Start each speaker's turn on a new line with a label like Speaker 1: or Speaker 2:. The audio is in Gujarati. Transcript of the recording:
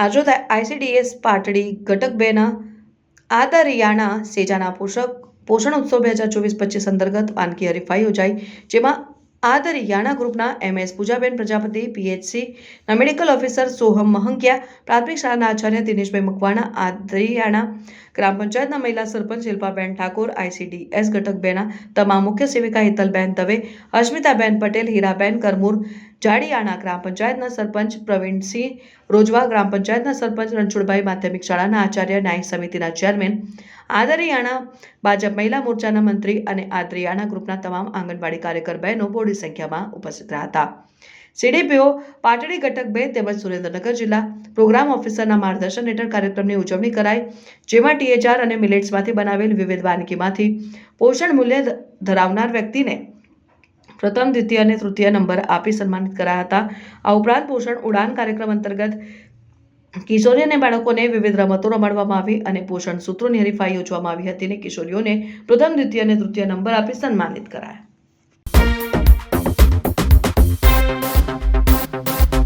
Speaker 1: આજરોજ આઈસીડીએસ પાટડી ઘટક બેના આદરિયાણા સેજાના પોષક પોષણ ઉત્સવ બે હજાર ચોવીસ પચીસ અંતર્ગત વાનગી હરીફાઈ યોજાઈ, જેમાં આદરિયાણા ગ્રુપના એમએસ પૂજાબેન પ્રજાપતિ પીએચસી ના મેડિકલ ઓફિસર સોહમ મહંકિયા પ્રાથમિક શાળાના આચાર્ય દિનેશભાઈ મકવાણા આદરિયાણા ગ્રામ પંચાયતના મહિલા સરપંચ શિલ્પાબેન ઠાકોર આઈસીડીએસ ઘટક બેના તમામ મુખ્ય સેવિકા હેતલબેન દવે અસ્મિતાબેન પટેલ, હીરાબેન કરમૂર જાડિયાણા ગ્રામ પંચાયતના સરપંચ પ્રવીણસિંહ રોજવા, ગ્રામ પંચાયતના સરપંચ રણછોડભાઈ માધ્યમિક શાળાના આચાર્ય ન્યાય સમિતિના ચેરમેન, આદરિયાણા ભાજપ મહિલા મોરચાના મંત્રી અને આદરિયાણા ગ્રુપના તમામ આંગણવાડી કાર્યકર બહેનો મોડી સંખ્યામાં ઉપસ્થિત રહ્યા હતા. સીડીપીઓ, પાટડી ઘટક બે તેમજ સુરેન્દ્રનગર જિલ્લા પ્રોગ્રામ ઓફિસરના માર્ગદર્શન હેઠળ કાર્યક્રમની ઉજવણી કરાઈ, જેમાં ટીએચઆર અને મિલેટ્સમાંથી બનાવેલ વિવિધ વાનગીમાંથી પોષણ મૂલ્ય ધરાવનાર વ્યક્તિને પ્રથમ, દ્વિતીય અને તૃતીય નંબર આપી સન્માનિત કરાયા હતા. આ ઉપરાંત પોષણ ઉડાન કાર્યક્રમ અંતર્ગત કિશોરી અને બાળકોને વિવિધ રમતો રમાડવામાં આવી અને પોષણ સૂત્રોની હરીફાઈ યોજવામાં આવી હતી અને કિશોરીઓને પ્રથમ, દ્વિતીય અને તૃતીય નંબર આપી સન્માનિત કરાયા.